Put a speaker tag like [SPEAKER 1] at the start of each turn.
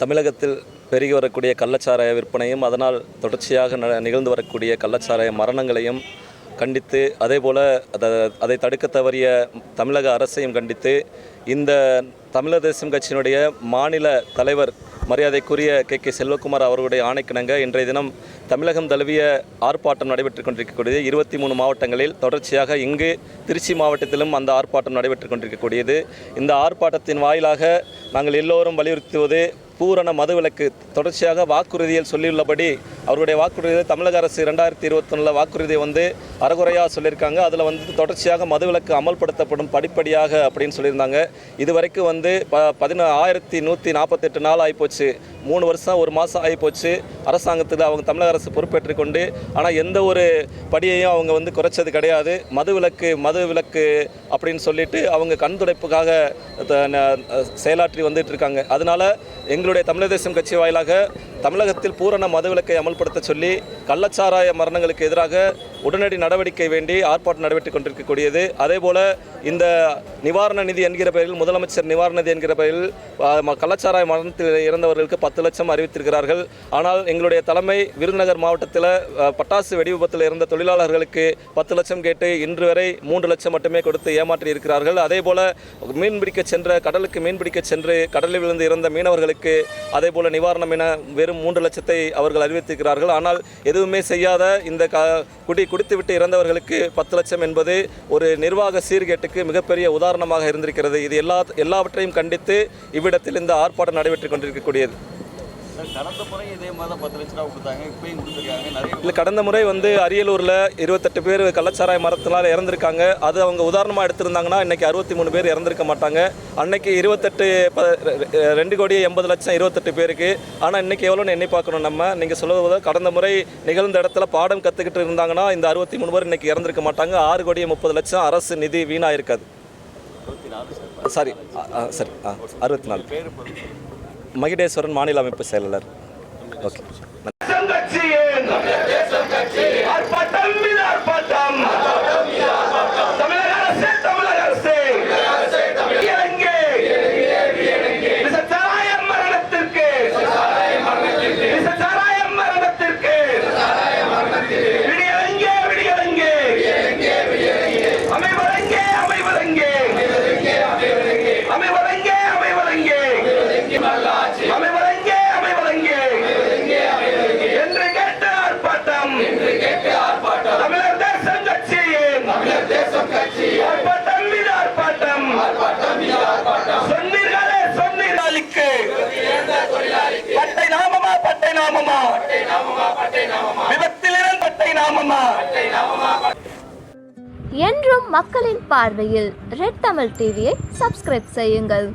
[SPEAKER 1] தமிழகத்தில் பெருகி வரக்கூடிய கள்ளச்சாராய விற்பனையும் அதனால் தொடர்ச்சியாக ந- நிகழ்ந்து வரக்கூடிய கள்ளச்சாராய மரணங்களையும் கண்டித்து அதேபோல் அதை அதை தடுக்க தவறிய தமிழக அரசையும் கண்டித்து இந்த தமிழர் தேசம் கட்சியினுடைய மாநில தலைவர் மரியாதைக்குரிய கே கே செல்வகுமார் அவர்களுடைய ஆணைக்கிணங்க இன்றைய தினம் தமிழகம் தழுவிய ஆர்ப்பாட்டம் நடைபெற்றுக் கொண்டிருக்கக்கூடியது. இருபத்தி மூணு மாவட்டங்களில் தொடர்ச்சியாக இங்கு திருச்சி மாவட்டத்திலும் அந்த ஆர்ப்பாட்டம் நடைபெற்றுக் கொண்டிருக்கக்கூடியது. இந்த ஆர்ப்பாட்டத்தின் வாயிலாக நாங்கள் எல்லோரும் வலியுறுத்துவது பூரண மதுவிலக்கு தொடர்ச்சியாக வாக்குறுதியில் சொல்லியுள்ளபடி அவருடைய வாக்குறுதி தமிழக அரசு ரெண்டாயிரத்தி இருபத்தொன்னில் வாக்குறுதியை வந்து அறகுறையாக சொல்லியிருக்காங்க. அதில் வந்து தொடர்ச்சியாக மதுவிலக்கு அமல்படுத்தப்படும் படிப்படியாக அப்படின்னு சொல்லியிருந்தாங்க. இது வரைக்கும் வந்து ப பதினா ஆயிரத்தி நூற்றி நாற்பத்தெட்டு நாள் ஆகிப்போச்சு மூணு வருஷம் ஒரு மாதம் ஆகிப்போச்சு அரசாங்கத்தில் அவங்க தமிழக அரசு பொறுப்பேற்றுக்கொண்டு ஆனால் எந்த ஒரு படியையும் அவங்க வந்து குறைச்சது கிடையாது. மதுவிலக்கு மது விலக்கு அப்படின்னு சொல்லிட்டு அவங்க கண் துடைப்புக்காக த- ந- செயலாற்றி வந்துட்டு இருக்காங்க. அதனால எங்களுடைய தமிழக தேசம் கட்சி வாயிலாக தமிழகத்தில் பூரண மதுவிலக்கை அமல்படுத்த சொல்லி கள்ளச்சாராய மரணங்களுக்கு எதிராக உடனடி நடவடிக்கை வேண்டி ஆர்ப்பாட்டம் நடைபெற்றுக் கொண்டிருக்கக்கூடியது. அதேபோல இந்த நிவாரண நிதி என்கிற பெயரில் முதலமைச்சர் நிவாரண நிதி என்கிற பெயரில் கள்ளச்சாராய மரணத்தில் இறந்தவர்களுக்கு பத்து லட்சம் அறிவித்திருக்கிறார்கள். ஆனால் எங்களுடைய தலைமை விருதுநகர் மாவட்டத்தில் பட்டாசு வெடி விபத்தில் இறந்த தொழிலாளர்களுக்கு பத்து லட்சம் கேட்டு இன்று வரை மூன்று லட்சம் மட்டுமே கொடுத்து ஏமாற்றி இருக்கிறார்கள். அதேபோல மீன் பிடிக்க சென்ற கடலுக்கு மீன் பிடிக்க சென்று கடலில் விழுந்து இறந்த மீனவர்களுக்கு அதேபோல நிவாரணம் என வெறும் மூன்று லட்சத்தை அவர்கள் அறிவித்திருக்கிறார்கள். ஆனால் எதுவுமே செய்யாத இந்த க குடி குடித்துவிட்டு இறந்தவர்களுக்கு பத்து லட்சம் என்பது ஒரு நிர்வாக சீர்கேட்டுக்கு மிகப்பெரிய உதாரணமாக இருந்திருக்கிறது. இது எல்லா எல்லாவற்றையும் கண்டித்து இவ்விடத்தில் இந்த ஆர்ப்பாட்டம் நடைபெற்றுக் கொண்டிருக்கக்கூடியது.
[SPEAKER 2] கடந்த முறை இதே மாதிரி பத்து லட்ச ரூபா கொடுத்தாங்க இப்பயும் கொடுத்துருக்காங்க. நிறைய
[SPEAKER 1] இல்லை கடந்த முறை வந்து அரியலூரில் இருபத்தெட்டு பேர் கள்ளச்சாராய மரத்தினால் இறந்திருக்காங்க. அது அவங்க உதாரணமாக எடுத்திருந்தாங்கன்னா இன்னைக்கு அறுபத்தி மூணு பேர் இறந்திருக்க மாட்டாங்க. அன்னைக்கு இருபத்தெட்டு ப ரெண்டு கோடி எண்பது லட்சம் இருபத்தெட்டு பேருக்கு. ஆனால் இன்னைக்கு எவ்வளோன்னு எண்ணி பார்க்கணும் நம்ம. நீங்கள் சொல்லுவது கடந்த முறை நிகழ்ந்த இடத்துல பாடம் கற்றுக்கிட்டு இருந்தாங்கன்னா இந்த அறுபத்தி மூணு பேர் இன்னைக்கு இறந்திருக்க மாட்டாங்க. ஆறு கோடி முப்பது லட்சம் அரசு நிதி வீணாக இருக்காது
[SPEAKER 2] சார்.
[SPEAKER 1] சாரி ஆ, அறுபத்தி நாலு.
[SPEAKER 2] பேர்
[SPEAKER 1] மகிடேஸ்வரன் மாநில அமைப்பு செயலாளர். ஓகே.
[SPEAKER 3] தமிழக அரசு தமிழக அரசு. சொன்னீர்களே சொன்னீர்களுக்கு பட்டை நாமமா பட்டை நாமமா? விபத்திலிருந்து பட்டை நாமமா?
[SPEAKER 4] என்றும் மக்களின் பார்வையில் ரெட் தமிழ் டிவியை சப்ஸ்கிரைப் செய்யுங்கள்.